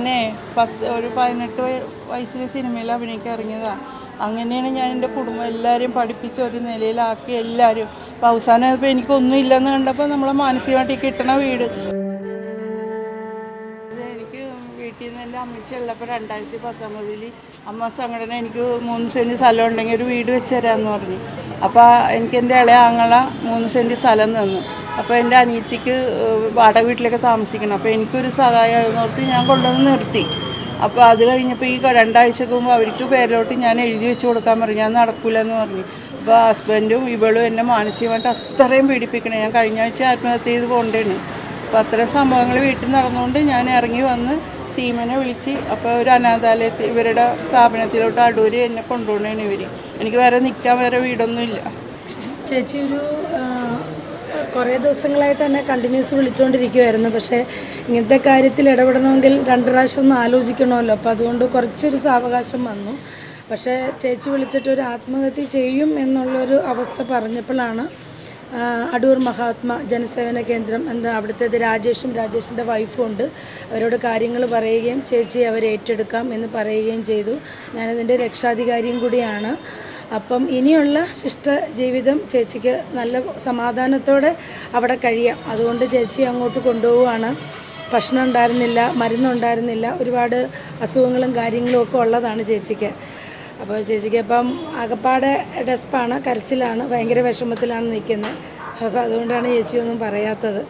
ഞാനേ പത്ത് ഒരു പതിനെട്ട് വയ- വയസ്സിൽ സിനിമയിൽ അഭിനയിക്കാൻ ഇറങ്ങിയതാണ് അങ്ങനെയാണ് ഞാൻ എന്റെ കുടുംബം എല്ലാവരെയും പഠിപ്പിച്ച് ഒരു നിലയിലാക്കി എല്ലാവരും. അപ്പോൾ അവസാനം ഇപ്പോൾ എനിക്കൊന്നും ഇല്ലെന്ന് കണ്ടപ്പോൾ നമ്മളെ മാനസികമായിട്ട് കിട്ടണ വീട്. എനിക്ക് വീട്ടിൽ നിന്ന് എന്റെ അമ്മച്ചി ഉള്ളപ്പോൾ രണ്ടായിരത്തി പത്തൊമ്പതിൽ അമ്മ സംഘടന എനിക്ക് മൂന്ന് സെന്റ് സ്ഥലം ഉണ്ടെങ്കിൽ ഒരു വീട് വെച്ച് തരാമെന്ന് പറഞ്ഞു. അപ്പോൾ എനിക്ക് എന്റെ ഇളയ ആങ്ങള മൂന്ന് സെന്റ് സ്ഥലം തന്നു. അപ്പോൾ എന്റെ അനിയത്തിക്ക് വാടക വീട്ടിലൊക്കെ താമസിക്കണം. അപ്പോൾ എനിക്കൊരു സഹായമായിരുന്നു ഓർത്ത് ഞാൻ കൊണ്ടുവന്ന് നിർത്തി. അപ്പോൾ അത് കഴിഞ്ഞപ്പോൾ ഈ രണ്ടാഴ്ചക്ക് മുമ്പ് അവർക്ക് പേരിലോട്ട് ഞാൻ എഴുതി വെച്ച് കൊടുക്കാൻ പറഞ്ഞു. ഞാൻ നടക്കില്ലെന്ന് പറഞ്ഞു. അപ്പോൾ ഹസ്ബൻഡും ഇവളും എന്നെ മാനസികമായിട്ട് അത്രയും പീഡിപ്പിക്കണേ. ഞാൻ കഴിഞ്ഞ ആഴ്ച ആത്മഹത്യ ചെയ്ത് പോകേണ്ടതാണ് അപ്പോൾ അത്രയും സംഭവങ്ങൾ വീട്ടിൽ നടന്നുകൊണ്ട് ഞാൻ ഇറങ്ങി വന്ന് സീമനെ വിളിച്ച് അപ്പോൾ ഒരു അനാഥാലയത്തിൽ ഇവരുടെ സ്ഥാപനത്തിലോട്ട് അടൂര് എന്നെ കൊണ്ടുപോകണേന് ഇവർ എനിക്ക് വേറെ നിൽക്കാൻ വേറെ വീടൊന്നുമില്ല. ചേച്ചി ഒരു കുറേ ദിവസങ്ങളായിട്ട് തന്നെ കണ്ടിന്യൂസ് വിളിച്ചുകൊണ്ടിരിക്കുമായിരുന്നു പക്ഷേ ഇങ്ങനത്തെ കാര്യത്തിൽ ഇടപെടണമെങ്കിൽ രണ്ട് പ്രാവശ്യം ഒന്ന് ആലോചിക്കണമല്ലോ. അപ്പോൾ അതുകൊണ്ട് കുറച്ചൊരു സാവകാശം വന്നു. പക്ഷേ ചേച്ചി വിളിച്ചിട്ട് ഒരു ആത്മഹത്യ ചെയ്യും എന്നുള്ളൊരു അവസ്ഥ പറഞ്ഞപ്പോഴാണ് അടൂർ മഹാത്മ ജനസേവന കേന്ദ്രം എന്താ അവിടുത്തേത് രാജേഷും രാജേഷിന്റെ വൈഫും ഉണ്ട്. അവരോട് കാര്യങ്ങൾ പറയുകയും ചേച്ചി അവരെ ഏറ്റെടുക്കാം എന്ന് പറയുകയും ചെയ്തു. ഞാനതിന്റെ രക്ഷാധികാരിയും കൂടിയാണ്. അപ്പം ഇനിയുള്ള ശിഷ്ട ജീവിതം ചേച്ചിക്ക് നല്ല സമാധാനത്തോടെ അവിടെ കഴിയാം. അതുകൊണ്ട് ചേച്ചി അങ്ങോട്ട് കൊണ്ടുപോവുകയാണ്. ഭക്ഷണം ഉണ്ടായിരുന്നില്ല മരുന്നുണ്ടായിരുന്നില്ല ഒരുപാട് അസുഖങ്ങളും കാര്യങ്ങളും ഒക്കെ ഉള്ളതാണ് ചേച്ചിക്ക്. അപ്പോൾ ചേച്ചിക്ക് ഇപ്പം ആകപ്പാടെ ഡെസ്പാണ് കരച്ചിലാണ് ഭയങ്കര വിഷമത്തിലാണ് നിൽക്കുന്നത്. അപ്പോൾ അതുകൊണ്ടാണ് ചേച്ചിയൊന്നും പറയാത്തത്.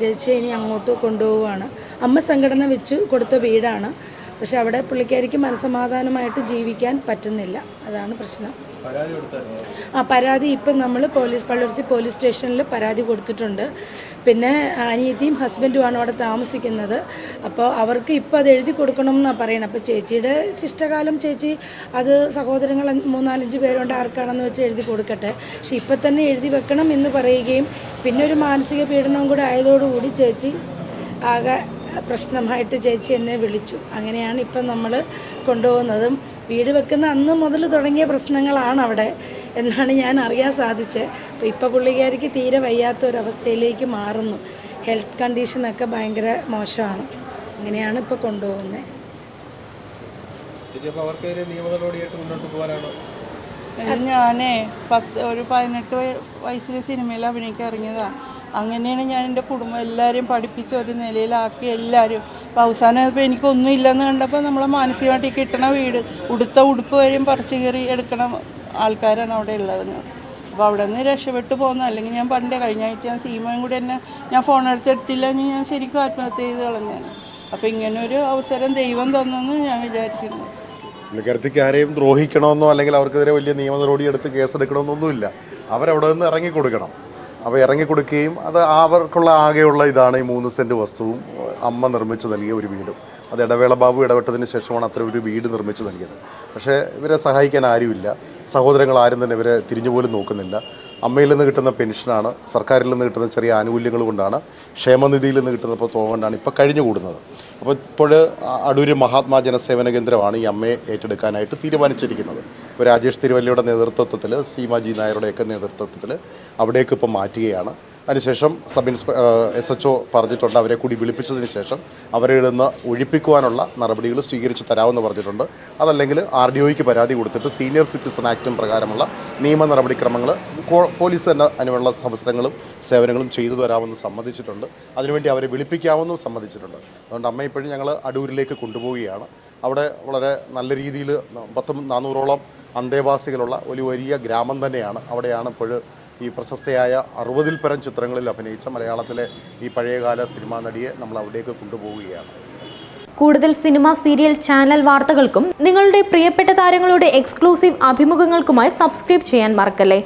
ചേച്ചി ഇനി അങ്ങോട്ട് കൊണ്ടുപോവുകയാണ്. അമ്മ സംഘടന വെച്ച് കൊടുത്ത വീടാണ്. പക്ഷെ അവിടെ പുള്ളിക്കാരിക്ക് മനസമാധാനമായിട്ട് ജീവിക്കാൻ പറ്റുന്നില്ല. അതാണ് പ്രശ്നം. ആ പരാതി ഇപ്പം നമ്മൾ പോലീസ് പള്ളുരുത്തി പോലീസ് സ്റ്റേഷനിൽ പരാതി കൊടുത്തിട്ടുണ്ട്. പിന്നെ അനിയത്തിയും ഹസ്ബൻഡുമാണ് അവിടെ താമസിക്കുന്നത്. അപ്പോൾ അവർക്ക് ഇപ്പോൾ അത് എഴുതി കൊടുക്കണം എന്നാണ് പറയുന്നത് അപ്പോൾ ചേച്ചിയുടെ ശിഷ്ടകാലം ചേച്ചി അത് സഹോദരങ്ങൾ മൂന്നാലഞ്ച് പേരുണ്ട് ആർക്കാണെന്ന് വെച്ച് എഴുതി കൊടുക്കട്ടെ. പക്ഷെ ഇപ്പം തന്നെ എഴുതി വെക്കണം എന്ന് പറയുകയും പിന്നെ ഒരു മാനസിക പീഡനവും കൂടെ ആയതോടുകൂടി ചേച്ചി ആകെ പ്രശ്നമായിട്ട് ചേച്ചി എന്നെ വിളിച്ചു. അങ്ങനെയാണ് ഇപ്പം നമ്മൾ കൊണ്ടുപോകുന്നതും വീട് വെക്കുന്ന അന്ന് മുതൽ തുടങ്ങിയ പ്രശ്നങ്ങളാണ് അവിടെ എന്നാണ് ഞാൻ അറിയാൻ സാധിച്ചത്. അപ്പോൾ ഇപ്പോൾ പുള്ളിക്കാരിക്ക് തീരെ വയ്യാത്ത ഒരവസ്ഥയിലേക്ക് മാറുന്നു. ഹെൽത്ത് കണ്ടീഷനൊക്കെ ഭയങ്കര മോശമാണ്. അങ്ങനെയാണ് ഇപ്പോൾ കൊണ്ടുപോകുന്നത്. ഞാനേ പത്ത് ഒരു പതിനെട്ട് വയസ്സിലെ വയസ്സിൽ സിനിമയിൽ അഭിനയിക്കാൻ ഇറങ്ങിയതാണ് അങ്ങനെയാണ് ഞാൻ എന്റെ കുടുംബം എല്ലാവരെയും പഠിപ്പിച്ച് ഒരു നിലയിലാക്കി എല്ലാവരും. അപ്പോൾ അവസാനം ഇപ്പോൾ എനിക്കൊന്നും ഇല്ലെന്ന് കണ്ടപ്പോൾ നമ്മളെ മാനസികമായിട്ട് കിട്ടണ വീട് ഉടുത്ത ഉടുപ്പ് വരെയും പറിച്ചു കയറി എടുക്കണ ആൾക്കാരാണ് അവിടെ ഉള്ളത്. അപ്പോൾ അവിടെ നിന്ന് രക്ഷപ്പെട്ടു പോകുന്ന അല്ലെങ്കിൽ ഞാൻ പണ്ടേ കഴിഞ്ഞ ആഴ്ച ഞാൻ സീമയും കൂടി എന്നെ ഞാൻ ഫോൺ എടുത്തെടുത്തില്ല ഞാൻ ശരിക്കും ആത്മഹത്യ ചെയ്ത് കളഞ്ഞാണ് അപ്പോൾ ഇങ്ങനൊരു അവസരം ദൈവം തന്നെന്ന് ഞാൻ വിചാരിക്കുന്നു. പുള്ളിക്കാരത്തിക്ക് ആരെയും ദ്രോഹിക്കണമെന്നോ അല്ലെങ്കിൽ അവർക്കെതിരെ വലിയ നിയമ നടപടി എടുത്ത് കേസെടുക്കണമെന്നൊന്നുമില്ല. അവരവിടെ നിന്ന് ഇറങ്ങിക്കൊടുക്കണം. അപ്പോൾ ഇറങ്ങിക്കൊടുക്കുകയും അത് അവർക്കുള്ള ആകെയുള്ള ഇതാണ് ഈ മൂന്ന് സെന്റ് വസ്തുവും അമ്മ നിർമ്മിച്ച് നൽകിയ ഒരു വീടും. അത് ഇടവേള ബാബു ഇടപെട്ടതിന് ശേഷമാണ് അത്ര ഒരു വീട് നിർമ്മിച്ച് നൽകിയത്. പക്ഷേ ഇവരെ സഹായിക്കാൻ ആരുമില്ല. സഹോദരങ്ങൾ ആരും തന്നെ ഇവരെ തിരിഞ്ഞുപോലും നോക്കുന്നില്ല. അമ്മയിൽ നിന്ന് കിട്ടുന്ന പെൻഷനാണ് സർക്കാരിൽ നിന്ന് കിട്ടുന്ന ചെറിയ ആനുകൂല്യങ്ങൾ കൊണ്ടാണ് ക്ഷേമനിധിയിൽ നിന്ന് കിട്ടുന്ന ഇപ്പോൾ തുക കൊണ്ടാണ് ഇപ്പോൾ കഴിഞ്ഞുകൂടുന്നത് അപ്പോൾ ഇപ്പോൾ അടൂര് മഹാത്മാ ജനസേവന കേന്ദ്രമാണ് ഈ അമ്മയെ ഏറ്റെടുക്കാനായിട്ട് തീരുമാനിച്ചിരിക്കുന്നത്. ഇപ്പോൾ രാജേഷ് തിരുവല്ലയുടെ നേതൃത്വത്തിൽ സീമാജി നായരുടെയൊക്കെ നേതൃത്വത്തിൽ അവിടേക്ക് ഇപ്പോൾ മാറ്റുകയാണ്. അതിനുശേഷം sub inspector S H O പറഞ്ഞിട്ടുണ്ട് അവരെ കൂടി വിളിപ്പിച്ചതിന് ശേഷം അവരെ ഇടുന്ന ഒഴിപ്പിക്കുവാനുള്ള നടപടികൾ സ്വീകരിച്ച് തരാമെന്ന് പറഞ്ഞിട്ടുണ്ട്. അതല്ലെങ്കിൽ ആർ ഡി ഒയ്ക്ക് പരാതി കൊടുത്തിട്ട് സീനിയർ സിറ്റിസൺ ആക്ടും പ്രകാരമുള്ള നിയമ നടപടിക്രമങ്ങൾ പോലീസ് തന്നെ അതിനുള്ള അവസരങ്ങളും സേവനങ്ങളും ചെയ്തു തരാമെന്ന് സമ്മതിച്ചിട്ടുണ്ട്. അതിനുവേണ്ടി അവരെ വിളിപ്പിക്കാമെന്നും സമ്മതിച്ചിട്ടുണ്ട്. അതുകൊണ്ട് അമ്മ ഇപ്പോഴും ഞങ്ങൾ അടൂരിലേക്ക് കൊണ്ടുപോവുകയാണ്. അവിടെ വളരെ നല്ല രീതിയിൽ പത്തും നാനൂറോളം അന്തേവാസികളുള്ള ഒരു വലിയ ഗ്രാമം തന്നെയാണ്. അവിടെയാണ് ഇപ്പോൾ ഈ പ്രശസ്തയായ അറുപതിൽ പരം ചിത്രങ്ങളിൽ അഭിനയിച്ച മലയാളത്തിലെ ഈ പഴയകാല സിനിമാ നടിയെ നമ്മൾ അവിടേക്ക് കൊണ്ടുപോവുകയാണ്. കൂടുതൽ സിനിമ സീരിയൽ ചാനൽ വാർത്തകൾക്കും നിങ്ങളുടെ പ്രിയപ്പെട്ട താരങ്ങളുടെ എക്സ്ക്ലൂസീവ് അഭിമുഖങ്ങൾക്കുമായി സബ്സ്ക്രൈബ് ചെയ്യാൻ മറക്കല്ലേ?